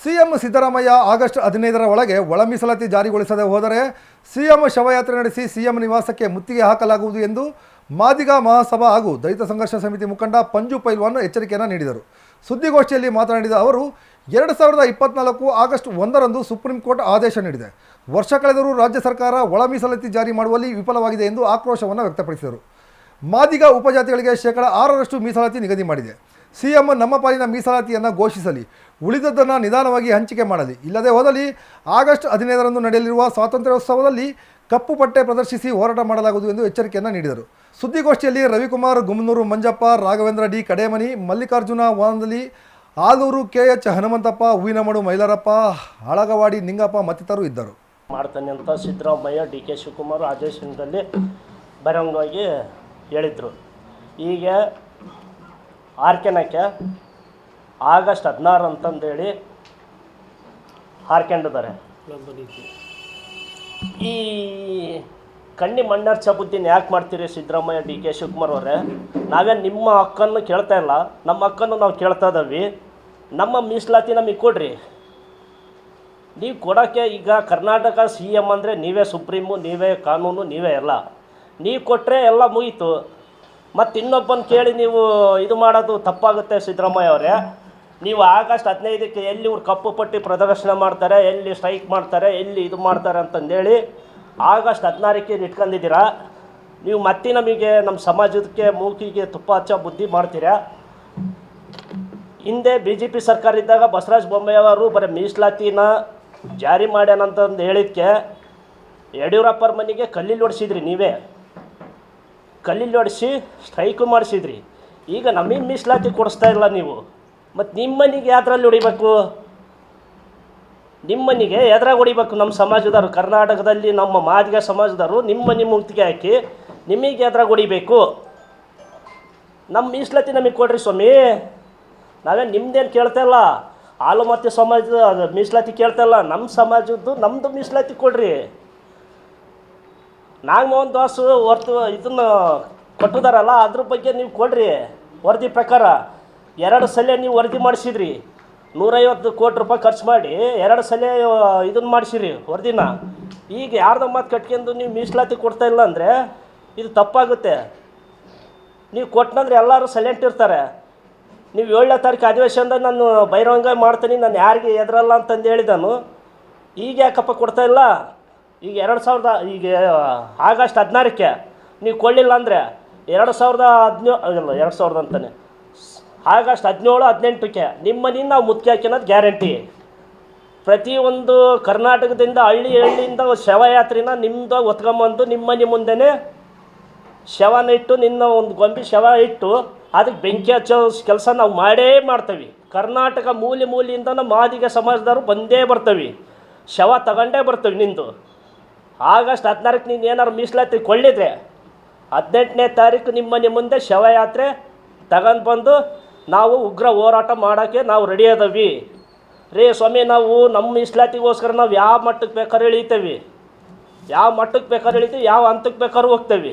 CM Siddaramaiah August ಹದಿನೈದರ ಒಳಗೆ ಒಳ ಮೀಸಲಾತಿ ಜಾರಿಗೊಳಿಸದೆ ಹೋದರೆ ಸಿಎಂ ಶವಯಾತ್ರೆ ನಡೆಸಿ ಸಿಎಂ ನಿವಾಸಕ್ಕೆ ಮುತ್ತಿಗೆ ಹಾಕಲಾಗುವುದು ಎಂದು ಮಾದಿಗ ಮಹಾಸಭಾ ಹಾಗೂ ದಲಿತ ಸಂಘರ್ಷ ಸಮಿತಿ ಮುಖಂಡ ಪಂಜು ಪೈಲ್ವಾನ್ ಎಚ್ಚರಿಕೆಯನ್ನು ನೀಡಿದರು. ಸುದ್ದಿಗೋಷ್ಠಿಯಲ್ಲಿ ಮಾತನಾಡಿದ ಅವರು, ಎರಡು ಸಾವಿರದ ಇಪ್ಪತ್ನಾಲ್ಕು ಆಗಸ್ಟ್ ಒಂದರಂದು ಸುಪ್ರೀಂ ಕೋರ್ಟ್ ಆದೇಶ ನೀಡಿದೆ. ವರ್ಷ ಕಳೆದರೂ ರಾಜ್ಯ ಸರ್ಕಾರ ಒಳ ಮೀಸಲಾತಿ ಜಾರಿ ಮಾಡುವಲ್ಲಿ ವಿಫಲವಾಗಿದೆ ಎಂದು ಆಕ್ರೋಶವನ್ನು ವ್ಯಕ್ತಪಡಿಸಿದರು. ಮಾದಿಗ ಉಪಜಾತಿಗಳಿಗೆ ಶೇಕಡ ಆರರಷ್ಟು ಮೀಸಲಾತಿ ನಿಗದಿ ಮಾಡಿದೆ. ಸಿಎಂ ನಮ್ಮ ಪಾಲಿನ ಮೀಸಲಾತಿಯನ್ನು ಘೋಷಿಸಲಿ, ಉಳಿದದ್ದನ್ನು ನಿಧಾನವಾಗಿ ಹಂಚಿಕೆ ಮಾಡಲಿ. ಇಲ್ಲದೆ ಹೋದಲ್ಲಿ ಆಗಸ್ಟ್ ಹದಿನೈದರಂದು ನಡೆಯಲಿರುವ ಸ್ವಾತಂತ್ರ್ಯೋತ್ಸವದಲ್ಲಿ ಕಪ್ಪು ಪಟ್ಟೆ ಪ್ರದರ್ಶಿಸಿ ಹೋರಾಟ ಮಾಡಲಾಗುವುದು ಎಂದು ಎಚ್ಚರಿಕೆಯನ್ನು ನೀಡಿದರು. ಸುದ್ದಿಗೋಷ್ಠಿಯಲ್ಲಿ ರವಿಕುಮಾರ್ ಗುಮ್ನೂರು ಮಂಜಪ್ಪ, ರಾಘವೇಂದ್ರ ಡಿ ಕಡೇಮನಿ, ಮಲ್ಲಿಕಾರ್ಜುನ ವಾನದಲ್ಲಿ ಆಲೂರು ಕೆ ಎಚ್ ಹನುಮಂತಪ್ಪ, ಹೂವಿನಮಡು ಮೈಲಾರಪ್ಪ, ಹಳಗವಾಡಿ ನಿಂಗಪ್ಪ ಮತ್ತಿತರರು ಇದ್ದರು. ಮಾಡ್ತಾನೆ ಅಂತ ಸಿದ್ದರಾಮಯ್ಯ, ಡಿ ಕೆ ಶಿವಕುಮಾರ್ ಆದೇಶದಲ್ಲಿ ಬಹಿರಂಗವಾಗಿ ಹೇಳಿದರು. ಈಗ ಆರ್ಕೆನಕ್ಕೆ ಆಗಸ್ಟ್ ಹದಿನಾರು ಅಂತಂದೇಳಿ ಹಾರ್ಕೊಂಡಿದ್ದಾರೆ. ಈ ಕಣ್ಣಿ ಮಣ್ಣರ್ ಬುದ್ಧಿನ ಯಾಕೆ ಮಾಡ್ತೀರಿ ಸಿದ್ದರಾಮಯ್ಯ, ಡಿ ಕೆ ಶಿವಕುಮಾರ್ ಅವರೇ? ನಾವೇ ನಿಮ್ಮ ಹಕ್ಕನ್ನು ಕೇಳ್ತಾ ಇಲ್ಲ. ನಮ್ಮ ಹಕ್ಕನ್ನು ನಾವು ಕೇಳ್ತಾ ಇದ್ದೀವಿ. ನಮ್ಮ ಮೀಸಲಾತಿ ನಮಗೆ ಕೊಡ್ರಿ. ನೀವು ಕೊಡೋಕ್ಕೆ ಈಗ ಕರ್ನಾಟಕ ಸಿ ಎಂ ಅಂದರೆ ನೀವೇ ಸುಪ್ರೀಮು, ನೀವೇ ಕಾನೂನು, ನೀವೇ ಎಲ್ಲ. ನೀವು ಕೊಟ್ಟರೆ ಎಲ್ಲ ಮುಗೀತು. ಮತ್ತು ಇನ್ನೊಬ್ಬನ ಕೇಳಿ ನೀವು ಇದು ಮಾಡೋದು ತಪ್ಪಾಗುತ್ತೆ ಸಿದ್ದರಾಮಯ್ಯ ಅವರೇ. ನೀವು ಆಗಸ್ಟ್ ಹದಿನೈದಕ್ಕೆ ಎಲ್ಲಿ ಇವ್ರು ಕಪ್ಪು ಪಟ್ಟಿ ಪ್ರದರ್ಶನ ಮಾಡ್ತಾರೆ, ಎಲ್ಲಿ ಸ್ಟ್ರೈಕ್ ಮಾಡ್ತಾರೆ, ಎಲ್ಲಿ ಇದು ಮಾಡ್ತಾರೆ ಅಂತಂದೇಳಿ ಆಗಸ್ಟ್ ಹದಿನಾರಕ್ಕೆ ಇಟ್ಕೊಂಡಿದ್ದೀರಾ ನೀವು ಮತ್ತೆ ನಮಗೆ ನಮ್ಮ ಸಮಾಜಕ್ಕೆ ಮೂಕಿಗೆ ತುಪ್ಪ ಹಚ್ಚೋ ಬುದ್ಧಿ ಮಾಡ್ತೀರಾ. ಹಿಂದೆ ಬಿ ಜೆ ಪಿ ಸರ್ಕಾರ ಇದ್ದಾಗ ಬಸವರಾಜ ಬೊಮ್ಮೆಯವರು ಬರೀ ಮೀಸಲಾತಿನ ಜಾರಿ ಮಾಡ್ಯಾನಂತಂದು ಹೇಳಿದ್ಕೆ ಯಡಿಯೂರಪ್ಪರ ಮನೆಗೆ ಕಲ್ಲಿಲ್ಲಿ ಹೊಡ್ಸಿದ್ರಿ ನೀವೇ. ಕಲ್ಲಿಲ್ಲಿ ಹೊಡೆಸಿ ಸ್ಟ್ರೈಕು ಮಾಡಿಸಿದ್ರಿ. ಈಗ ನಮಗೆ ಮೀಸಲಾತಿ ಕೊಡಿಸ್ತಾ ಇಲ್ಲ ನೀವು. ಮತ್ತು ನಿಮ್ಮ ಮನೆಗೆ ಯಾವ್ದ್ರಲ್ಲಿ ಹೊಡಿಬೇಕು? ನಿಮ್ಮ ಮನೆಗೆ ಎದ್ರಾಗ ಹೊಡಿಬೇಕು ನಮ್ಮ ಸಮಾಜದವರು? ಕರ್ನಾಟಕದಲ್ಲಿ ನಮ್ಮ ಮಾದಿಗ ಸಮಾಜದವರು ನಿಮ್ಮ ನಿಮ್ಮ ಮುಕ್ತಿಗೆ ಹಾಕಿ ನಿಮಗೆ ಎದ್ರಾಗ ಹೊಡಿಬೇಕು? ನಮ್ಮ ಮೀಸಲಾತಿ ನಮಗೆ ಕೊಡ್ರಿ ಸ್ವಾಮಿ. ನಾವೇ ನಿಮ್ದೇನು ಕೇಳ್ತಾ ಇಲ್ಲ? ಮತ್ತು ಸಮಾಜದ ಮೀಸಲಾತಿ ಕೇಳ್ತಾ ಇಲ್ಲ. ನಮ್ಮ ಸಮಾಜದ್ದು ನಮ್ಮದು ಮೀಸಲಾತಿ ಕೊಡ್ರಿ. ನಾಗಮೋಹನ್ ದಾಸ್ ಹೊರ್ತು ಇದನ್ನು ಕೊಟ್ಟಿದಾರಲ್ಲ, ಅದ್ರ ಬಗ್ಗೆ ನೀವು ಕೊಡ್ರಿ. ವರದಿ ಪ್ರಕಾರ ಎರಡು ಸಲ ನೀವು ವರದಿ ಮಾಡಿಸಿದ್ರಿ. ನೂರೈವತ್ತು ಕೋಟಿ ರೂಪಾಯಿ ಖರ್ಚು ಮಾಡಿ ಎರಡು ಸಲ ಇದನ್ನು ಮಾಡಿಸಿರಿ ವರದಿನ. ಈಗ ಯಾರ್ದ ಮಾತು ಕಟ್ಕೊಂಡು ನೀವು ಮೀಸಲಾತಿ ಕೊಡ್ತಾ ಇಲ್ಲ ಅಂದರೆ ಇದು ತಪ್ಪಾಗುತ್ತೆ. ನೀವು ಕೊಟ್ಟನಂದ್ರೆ ಎಲ್ಲರೂ ಸೈಲೆಂಟ್ ಇರ್ತಾರೆ. ನೀವು ಏಳನೇ ತಾರೀಕು ಅಧಿವೇಶನದ ನಾನು ಬಹಿರಂಗ ಮಾಡ್ತೀನಿ, ನಾನು ಯಾರಿಗೆ ಎದುರಲ್ಲ ಅಂತಂದು ಹೇಳಿದನು. ಈಗ ಯಾಕಪ್ಪ ಕೊಡ್ತಾ ಇಲ್ಲ? ಈಗ ಎರಡು ಸಾವಿರದ, ಈಗ ಆಗಸ್ಟ್ ಹದಿನಾರಕ್ಕೆ ನೀವು ಕೊಡಲಿಲ್ಲ ಅಂದರೆ ಎರಡು ಸಾವಿರದ ಹದಿನೇಳು ಅಲ್ಲ ಎರಡು ಸಾವಿರದ ಅಂತಾನೆ. ಆಗಸ್ಟ್ ಹದಿನೇಳು, ಹದಿನೆಂಟಕ್ಕೆ ನಿಮ್ಮ ಮನೆಯಿಂದ ನಾವು ಮುತ್ತಿ ಹಾಕಿನೋದು ಗ್ಯಾರಂಟಿ. ಪ್ರತಿಯೊಂದು ಕರ್ನಾಟಕದಿಂದ ಹಳ್ಳಿ ಹಳ್ಳಿಯಿಂದ ಶವಯಾತ್ರೆನ ನಿಮ್ಮದು ಒತ್ಕೊಂಬಂದು ನಿಮ್ಮ ಮನೆ ಮುಂದೆನೇ ಶವನ ಇಟ್ಟು, ನಿನ್ನ ಒಂದು ಗೊಂಬೆ ಶವ ಇಟ್ಟು, ಅದಕ್ಕೆ ಬೆಂಕಿ ಹಚ್ಚೋ ಕೆಲಸ ನಾವು ಮಾಡೇ ಮಾಡ್ತೀವಿ. ಕರ್ನಾಟಕ ಮೂಲೆ ಮೂಲೆಯಿಂದ ನಮ್ಮ ಮಾದಿಗ ಸಮಾಜದವರು ಬಂದೇ ಬರ್ತೀವಿ. ಶವ ತಗೊಂಡೇ ಬರ್ತೀವಿ ನಿಂದು. ಆಗಸ್ಟ್ ಹದಿನಾರಕ್ಕೆ ನೀನು ಏನಾರು ಮೀಸಲಾತಿ ಕೊಳ್ಳಿದ್ರೆ ಹದಿನೆಂಟನೇ ತಾರೀಕು ನಿಮ್ಮ ಮನೆ ಮುಂದೆ ಶವಯಾತ್ರೆ ತಗೊಂಡು ಬಂದು ನಾವು ಉಗ್ರ ಹೋರಾಟ ಮಾಡೋಕ್ಕೆ ನಾವು ರೆಡಿ ಅದವಿ. ರೇ ಸ್ವಾಮಿ, ನಾವು ನಮ್ಮ ಮೀಸಲಾತಿಗೋಸ್ಕರ ನಾವು ಯಾವ ಮಟ್ಟಕ್ಕೆ ಬೇಕಾದ್ರೆ ಇಳಿತೇವೆ. ಯಾವ ಮಟ್ಟಕ್ಕೆ ಬೇಕಾದ್ರೆ ಇಳಿತೀವಿ, ಯಾವ ಹಂತಕ್ಕೆ ಬೇಕಾದ್ರೂ ಹೋಗ್ತೇವೆ.